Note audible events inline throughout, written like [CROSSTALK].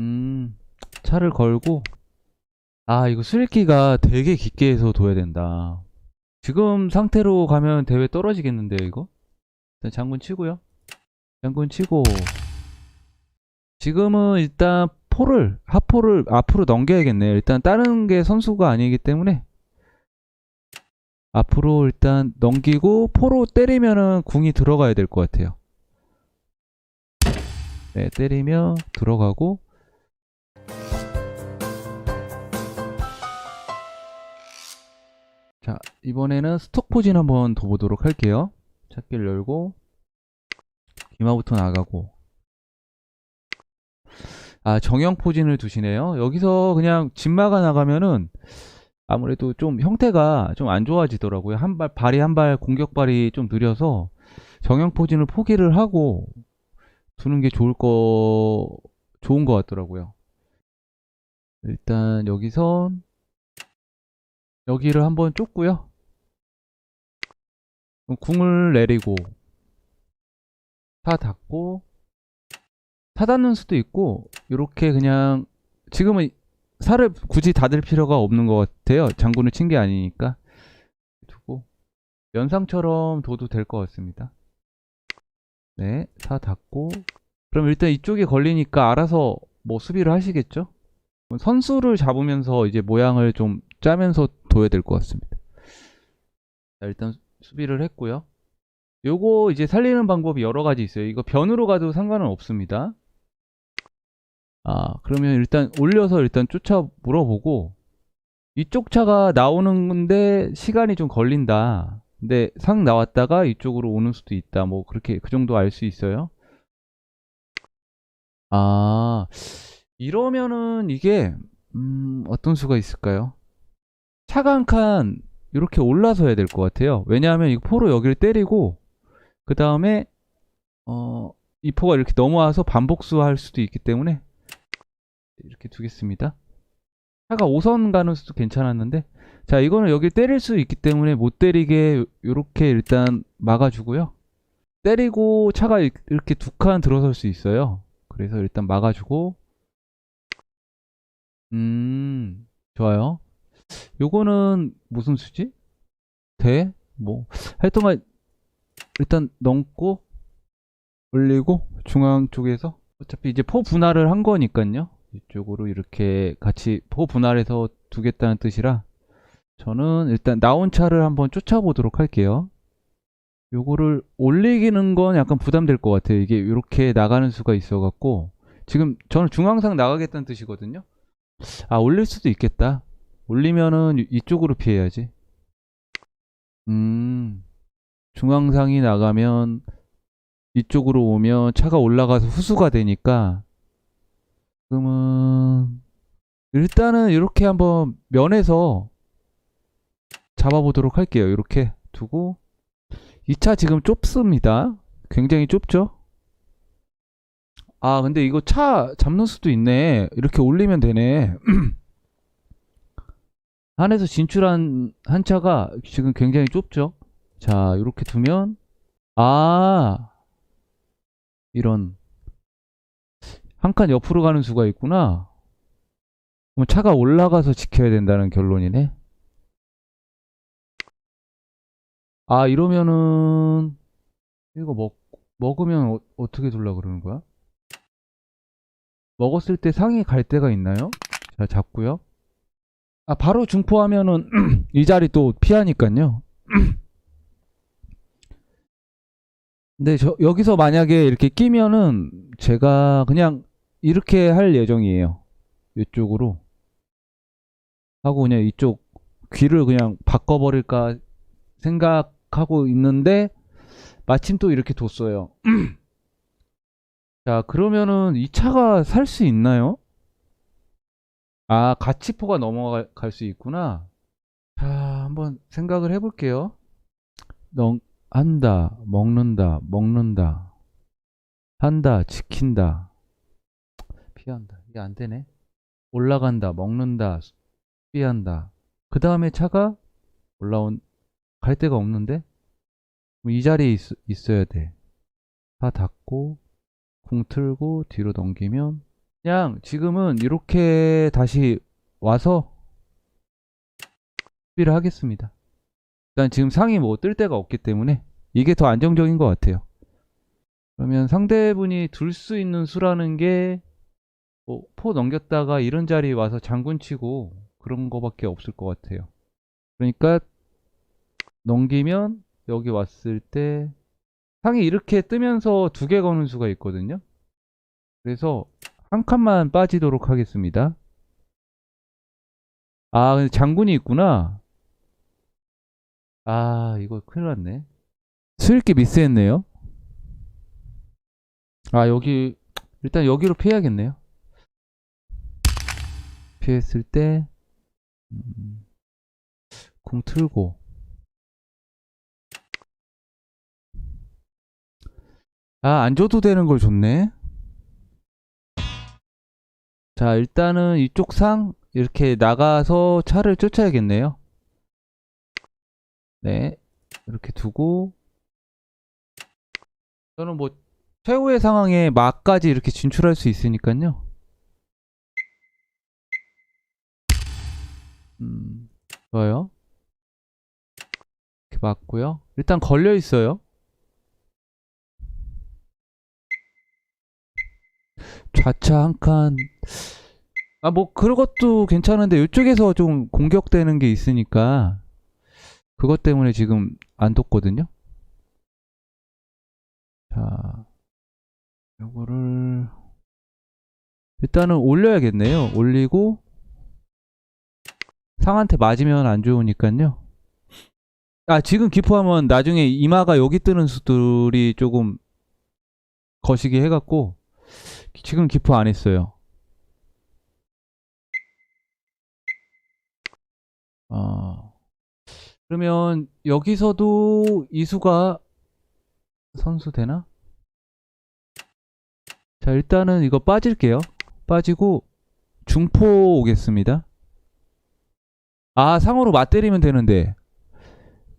음, 차를 걸고, 아, 이거 수리기가 되게 깊게 해서 둬야 된다. 지금 상태로 가면 대회 떨어지겠는데요, 이거? 일단 장군 치고요. 장군 치고. 지금은 일단 포를, 하포를 앞으로 넘겨야겠네요. 일단 다른 게 선수가 아니기 때문에. 앞으로 일단 넘기고, 포로 때리면은 궁이 들어가야 될 것 같아요. 네, 때리며 들어가고, 자, 이번에는 스톡 포진 한번 더 보도록 할게요. 찾기를 열고, 기마부터 나가고. 아, 정형 포진을 두시네요. 여기서 그냥 진마가 나가면은 아무래도 좀 형태가 좀 안 좋아지더라고요. 한 발, 발이 한 발 공격발이 좀 느려서 정형 포진을 포기를 하고 두는 게 좋을 거, 좋은 것 같더라고요. 일단 여기선 여기를 한번 쫓고요. 궁을 내리고 타 닫고 타 닫는 수도 있고 이렇게 그냥 지금은 살을 굳이 닫을 필요가 없는 것 같아요. 장군을 친 게 아니니까 두고 연상처럼 둬도 될 것 같습니다. 네, 타 닫고 그럼 일단 이쪽에 걸리니까 알아서 뭐 수비를 하시겠죠? 선수를 잡으면서 이제 모양을 좀 짜면서 둬야 될 것 같습니다. 자, 일단 수비를 했고요. 요거 이제 살리는 방법이 여러 가지 있어요. 이거 변으로 가도 상관은 없습니다. 아, 그러면 일단 올려서 일단 쫓아 물어보고 이쪽 차가 나오는 건데 시간이 좀 걸린다. 근데 상 나왔다가 이쪽으로 오는 수도 있다. 뭐 그렇게 그 정도 알 수 있어요. 아, 이러면은 이게 음, 어떤 수가 있을까요? 차가 한 칸 이렇게 올라서야 될 것 같아요. 왜냐하면 이 포로 여기를 때리고 그 다음에 어, 이 포가 이렇게 넘어와서 반복수 할 수도 있기 때문에 이렇게 두겠습니다. 차가 5선 가는 수도 괜찮았는데 자 이거는 여기 때릴 수 있기 때문에 못 때리게 이렇게 일단 막아주고요. 때리고 차가 이- 이렇게 두 칸 들어설 수 있어요. 그래서 일단 막아주고 음 좋아요. 요거는 무슨 수지? 대? 뭐 하여튼간 일단 넘고 올리고 중앙 쪽에서 어차피 이제 포 분할을 한 거니까요. 이쪽으로 이렇게 같이 포 분할해서 두겠다는 뜻이라 저는 일단 나온 차를 한번 쫓아보도록 할게요. 요거를 올리기는 건 약간 부담될 것 같아요. 이게 이렇게 나가는 수가 있어 갖고 지금 저는 중앙상 나가겠다는 뜻이거든요. 아 올릴 수도 있겠다. 올리면은 이- 이쪽으로 피해야지. 음 중앙상이 나가면 이쪽으로 오면 차가 올라가서 후수가 되니까 지금은 일단은 이렇게 한번 면에서 잡아보도록 할게요. 이렇게 두고 이 차 지금 좁습니다. 굉장히 좁죠? 아 근데 이거 차 잡는 수도 있네. 이렇게 올리면 되네. [CLEARS THROAT] 안에서 진출한 한 차가 지금 굉장히 좁죠? 자 이렇게 두면 아 이런 한 칸 옆으로 가는 수가 있구나. 그럼 차가 올라가서 지켜야 된다는 결론이네. 아, 이러면은 이거 먹 먹으면 어, 어떻게 둘라 그러는 거야? 먹었을 때 상이 갈 데가 있나요? 자, 잡고요. 아, 바로 중포하면은 [CLEARS THROAT] 이 자리 또 피하니까요. [CLEARS THROAT] 근데 저 여기서 만약에 이렇게 끼면은 제가 그냥 이렇게 할 예정이에요. 이쪽으로 하고 그냥 이쪽 귀를 그냥 바꿔버릴까 생각하고 있는데 마침 또 이렇게 뒀어요. [CLEARS THROAT] 자 그러면은 이 차가 살 수 있나요? 아 가치포가 넘어갈 수 있구나. 자 한번 생각을 해볼게요. 넌 한다, 먹는다, 먹는다, 한다, 지킨다, 피한다. 이게 안 되네. 올라간다, 먹는다, 피한다. 그 다음에 차가 올라온, 갈 데가 없는데? 그럼 이 자리에 있, 있어야 돼. 다 닫고, 궁 틀고, 뒤로 넘기면, 그냥 지금은 이렇게 다시 와서 수비를 하겠습니다. 일단 지금 상이 뭐 뜰 데가 없기 때문에 이게 더 안정적인 것 같아요. 그러면 상대분이 둘 수 있는 수라는 게, 뭐, 포 넘겼다가 이런 자리 와서 장군 치고 그런 거밖에 없을 것 같아요. 그러니까, 넘기면 여기 왔을 때, 상이 이렇게 뜨면서 두 개 거는 수가 있거든요. 그래서 한 칸만 빠지도록 하겠습니다. 아, 장군이 있구나. 아, 이거 큰일 났네. 수익기 미스했네요. 아, 여기, 일단 여기로 피해야겠네요. 피했을 때, 음, 궁 틀고. 아, 안 줘도 되는 걸 줬네. 자, 일단은 이쪽 상, 이렇게 나가서 차를 쫓아야겠네요. 네. 이렇게 두고, 저는 뭐, 최후의 상황에 막까지 이렇게 진출할 수 있으니까요. 음, 좋아요. 이렇게 맞고요. 일단 걸려 있어요. 좌차 한 칸. 아, 뭐, 그런 것도 괜찮은데, 이쪽에서 좀 공격되는 게 있으니까, 그것 때문에 지금 안 뒀거든요. 자, 요거를, 일단은 올려야겠네요. 올리고, 상한테 맞으면 안 좋으니까요. 아, 지금 기포하면 나중에 이마가 여기 뜨는 수들이 조금 거시기 해갖고, 지금 기포 안 했어요. 아, 그러면 여기서도 이수가 선수 되나? 자, 일단은 이거 빠질게요. 빠지고 중포 오겠습니다. 아, 상으로 맞때리면 되는데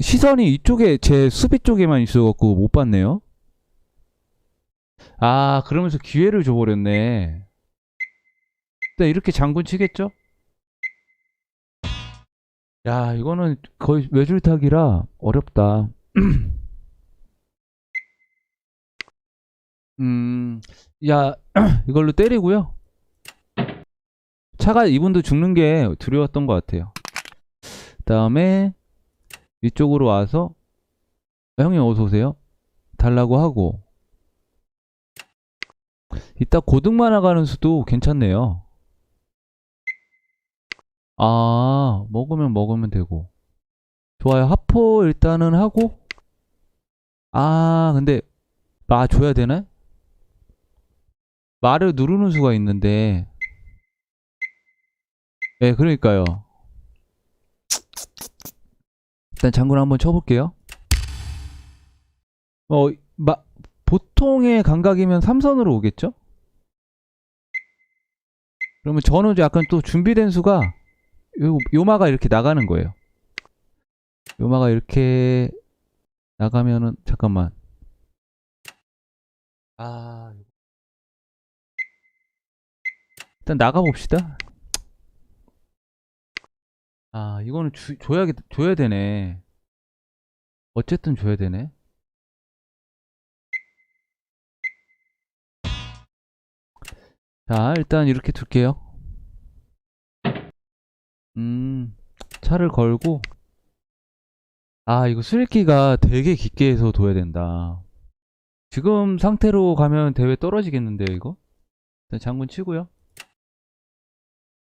시선이 이쪽에 제 수비 쪽에만 있어갖고 못 봤네요. 아, 그러면서 기회를 줘버렸네. 네, 이렇게 장군 치겠죠? 야, 이거는 거의 외줄타기라 어렵다. [CLEARS THROAT] 음, 야, [CLEARS THROAT] 이걸로 때리고요. 차가 이분도 죽는 게 두려웠던 것 같아요. 다음에 이쪽으로 와서 형님 어서 오세요. 달라고 하고 이따 고등만 나가는 수도 괜찮네요. 아, 먹으면 먹으면 되고. 좋아요. 하포 일단은 하고. 아, 근데, 마 줘야 되나? 말을 누르는 수가 있는데. 네, 그러니까요. 일단 장군 한번 쳐볼게요. 어, 마, 보통의 감각이면 삼선으로 오겠죠? 그러면 저는 약간 또 준비된 수가 요, 요마가 이렇게 나가는 거예요. 요마가 이렇게 나가면은 잠깐만. 아 일단 나가 봅시다. 아 이거는 주, 줘야 줘야 되네. 어쨌든 줘야 되네. 자 일단 이렇게 둘게요. 음, 차를 걸고, 아, 이거 수익기가 되게 깊게 해서 둬야 된다. 지금 상태로 가면 대회 떨어지겠는데요, 이거? 일단 장군 치고요.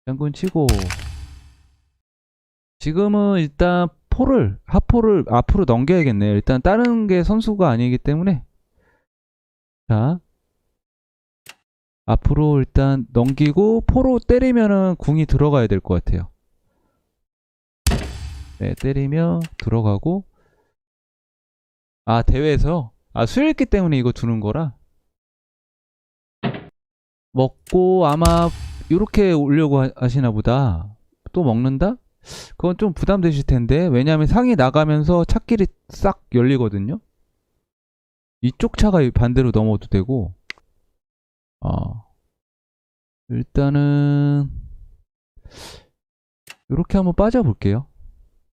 장군 치고, 지금은 일단 포를, 하포를 앞으로 넘겨야겠네요. 일단 다른 게 선수가 아니기 때문에. 자, 앞으로 일단 넘기고, 포로 때리면은 궁이 들어가야 될 것 같아요. 네, 때리며 들어가고. 아 대회에서? 아 수일기 때문에 이거 두는 거라? 먹고 아마 이렇게 오려고 하- 하시나 보다. 또 먹는다? 그건 좀 부담되실 텐데. 왜냐하면 상이 나가면서 차길이 싹 열리거든요? 이쪽 차가 반대로 넘어도 되고. 어 일단은 이렇게 한번 빠져 볼게요.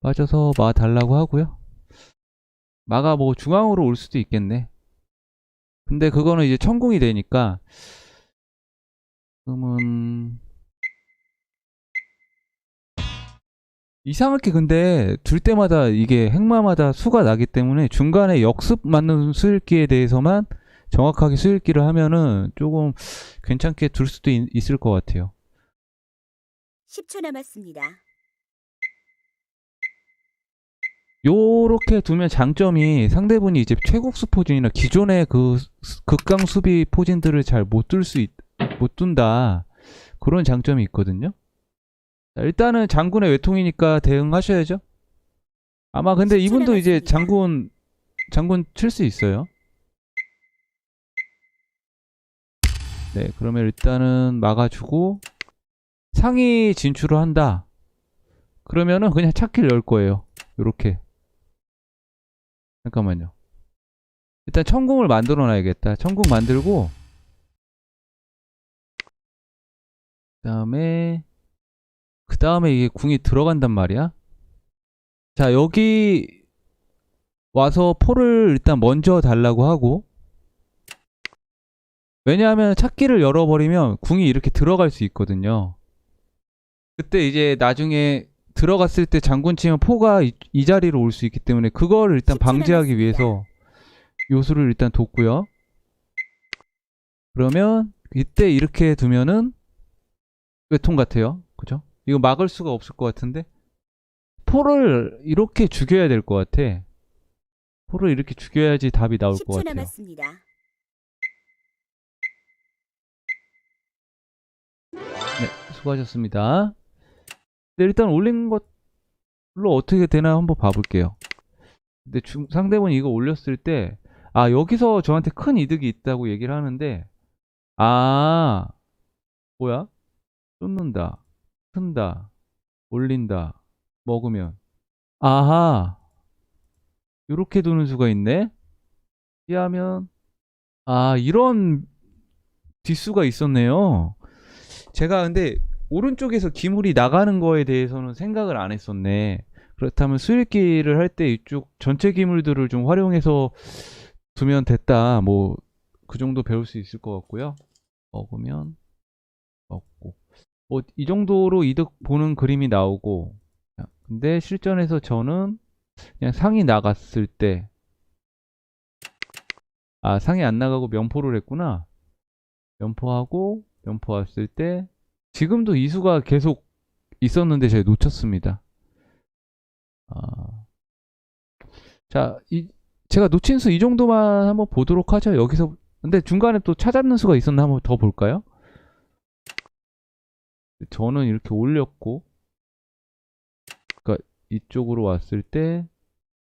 빠져서 마 달라고 하고요. 마가 뭐 중앙으로 올 수도 있겠네. 근데 그거는 이제 천궁이 되니까 그러면 이상하게 근데 둘 때마다 이게 행마마다 수가 나기 때문에 중간에 역습 맞는 수읽기에 대해서만 정확하게 수읽기를 하면은 조금 괜찮게 둘 수도 있, 있을 것 같아요. 10초 남았습니다. 요렇게 두면 장점이 상대분이 이제 최국수 포진이나 기존의 그 수- 극강 수비 포진들을 잘못둘 수, 못 둔다. 그런 장점이 있거든요. 자, 일단은 장군의 외통이니까 대응하셔야죠. 아마 근데 10초 이분도 이제. 장군, 장군 칠 수 있어요. 네, 그러면 일단은 막아주고 상위 진출을 한다. 그러면은 그냥 찾기를 열 거예요. 요렇게. 잠깐만요. 일단 천궁을 만들어 놔야겠다. 천궁 만들고 그 다음에 그 다음에 이게 궁이 들어간단 말이야. 자, 여기 와서 포를 일단 먼저 달라고 하고 왜냐하면 찾기를 열어버리면 궁이 이렇게 들어갈 수 있거든요. 그때 이제 나중에 들어갔을 때 장군 치면 포가 이, 이 자리로 올 수 있기 때문에 그거를 일단 10초 방지하기. 위해서 요수를 일단 뒀고요. 그러면 이때 이렇게 두면은 외통 같아요. 그죠? 이거 막을 수가 없을 것 같은데 포를 이렇게 죽여야 될 것 같아. 포를 이렇게 죽여야지 답이 나올 것 10초 같아요. 남았습니다. 네, 수고하셨습니다. 네, 일단 올린 것로 어떻게 되나 한번 봐볼게요. 근데 중- 상대분이 이거 올렸을 때, 아, 여기서 저한테 큰 이득이 있다고 얘기를 하는데, 아, 뭐야? 쏟는다, 튼다, 올린다, 먹으면. 아하, 요렇게 도는 수가 있네? 피하면, 아, 이런 뒷수가 있었네요. 제가 근데 오른쪽에서 기물이 나가는 거에 대해서는 생각을 안 했었네. 그렇다면 수일기를 할 때 이쪽 전체 기물들을 좀 활용해서 두면 됐다. 뭐 그 정도 배울 수 있을 것 같고요. 먹으면 먹고 뭐 이 정도로 이득 보는 그림이 나오고 자, 근데 실전에서 저는 그냥 상이 나갔을 때 아, 상이 안 나가고 면포를 했구나. 면포하고 면포 왔을 때 지금도 이수가 계속 있었는데 제가 놓쳤습니다. 아. 자, 이 제가 놓친 수 이 정도만 한번 보도록 하죠. 여기서 근데 중간에 또 찾았는 수가 있었나 한번 더 볼까요? 저는 이렇게 올렸고 그러니까 이쪽으로 왔을 때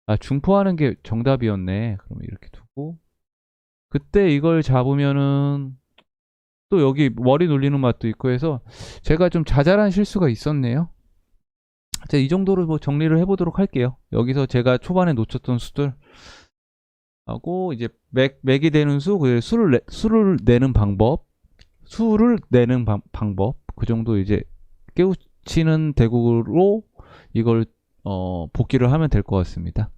아, 중포하는 게 정답이었네. 그러면 이렇게 두고 그때 이걸 잡으면은 또 여기 머리 놀리는 맛도 있고 해서 제가 좀 자잘한 실수가 있었네요. 자, 이 정도로 뭐 정리를 해보도록 할게요. 여기서 제가 초반에 놓쳤던 수들 하고 이제 맥, 맥이 되는 수, 그 수를 내, 수를 내는 방법, 수를 내는 방, 방법 그 정도 이제 깨우치는 대국으로 이걸 어, 복귀를 하면 될 것 같습니다.